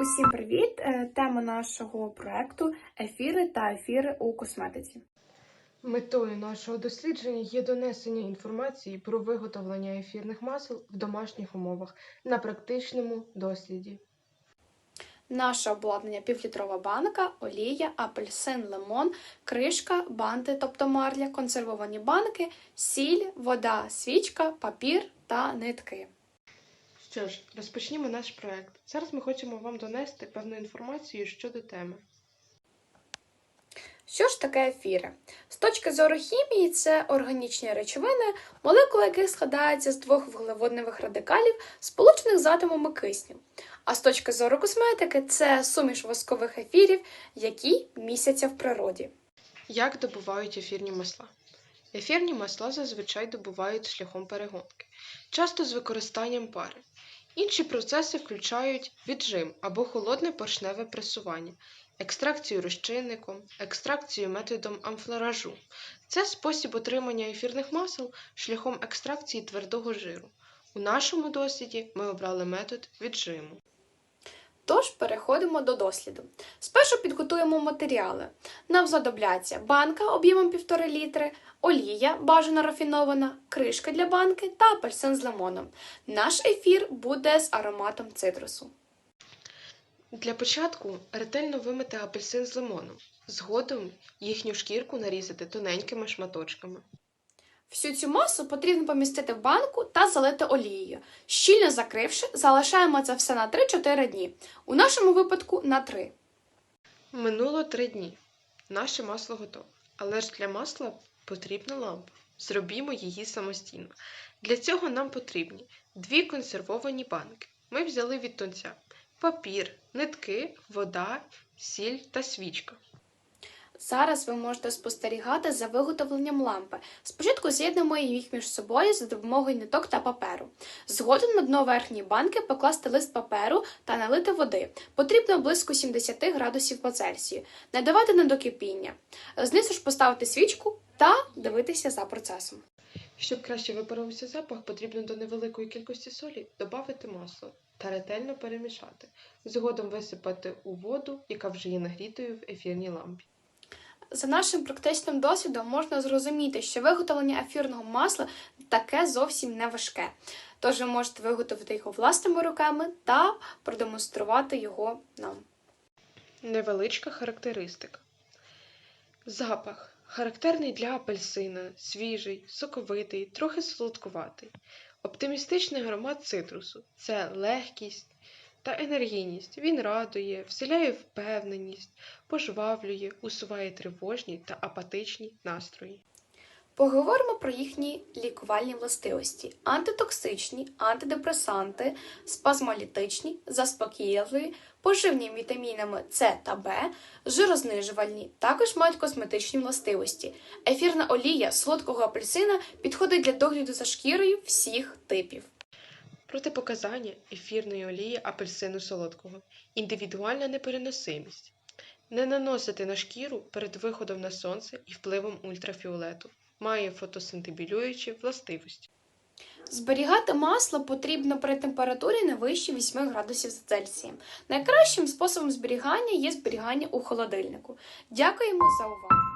Усім привіт! Е, Тема нашого проекту ефіри та ефіри у косметиці. Метою нашого дослідження є донесення інформації про виготовлення ефірних масел в домашніх умовах на практичному досліді. Наше обладнання півлітрова банка, олія, апельсин, лимон, кришка, банти, тобто марля, консервовані банки, сіль, вода, свічка, папір та нитки. Що ж, розпочнімо наш проект. Зараз ми хочемо вам донести певну інформацію щодо теми. Що ж таке ефіри? З точки зору хімії, це органічні речовини, молекули яких складаються з двох вуглеводневих радикалів, сполучених з атомами кисню. А з точки зору косметики, це суміш воскових ефірів, які містяться в природі. Як добувають ефірні масла? Ефірні масла зазвичай добувають шляхом перегонки, часто з використанням пари. Інші процеси включають віджим або холодне поршневе пресування, екстракцію розчинником, екстракцію методом амфлоражу. Це спосіб отримання ефірних масел шляхом екстракції твердого жиру. У нашому досліді ми обрали метод віджиму. Тож переходимо до досліду. Спершу підготуємо матеріали. Нам знадобляться банка об'ємом 1,5 літри, олія бажано рафінована, кришка для банки та апельсин з лимоном. Наш ефір буде з ароматом цитрусу. Для початку ретельно вимити апельсин з лимоном. Згодом їхню шкірку нарізати тоненькими шматочками. Всю цю масу потрібно помістити в банку та залити олією. Щільно закривши, залишаємо це все на 3-4 дні. У нашому випадку на 3. Минуло три дні. Наше масло готове. Але ж для масла потрібна лампа. Зробімо її самостійно. Для цього нам потрібні дві консервовані банки. Ми взяли від тонця папір, нитки, вода, сіль та свічка. Зараз ви можете спостерігати за виготовленням лампи. Спочатку з'єднуємо їх між собою за допомогою ниток та паперу. Згодом на дно верхньої банки покласти лист паперу та налити води. Потрібно близько 70 градусів по Цельсію. Не давати на докипіння. Знизу ж поставити свічку та дивитися за процесом. Щоб краще випаровувався запах, потрібно до невеликої кількості солі додати масло та ретельно перемішати. Згодом висипати у воду, яка вже є нагрітою в ефірній лампі. За нашим практичним досвідом можна зрозуміти, що виготовлення ефірного масла таке зовсім не важке. Тож ви можете виготовити його власними руками та продемонструвати його нам. Невеличка характеристика. Запах характерний для апельсина, свіжий, соковитий, трохи солодкуватий. Оптимістичний аромат цитрусу це легкість та енергійність. Він радує, вселяє впевненість, пожвавлює, усуває тривожні та апатичні настрої. Поговоримо про їхні лікувальні властивості: антитоксичні, антидепресанти, спазмолітичні, заспокійливі, поживні вітамінами С та Б, жирознижувальні, також мають косметичні властивості. Ефірна олія солодкого апельсина підходить для догляду за шкірою всіх типів. Протипоказання ефірної олії апельсину солодкого, індивідуальна непереносимість. Не наносити на шкіру перед виходом на сонце і впливом ультрафіолету. Має фотосинтебілюючі властивості. Зберігати масло потрібно при температурі не вище 8 градусів за Цельсієм. Найкращим способом зберігання є зберігання у холодильнику. Дякуємо за увагу!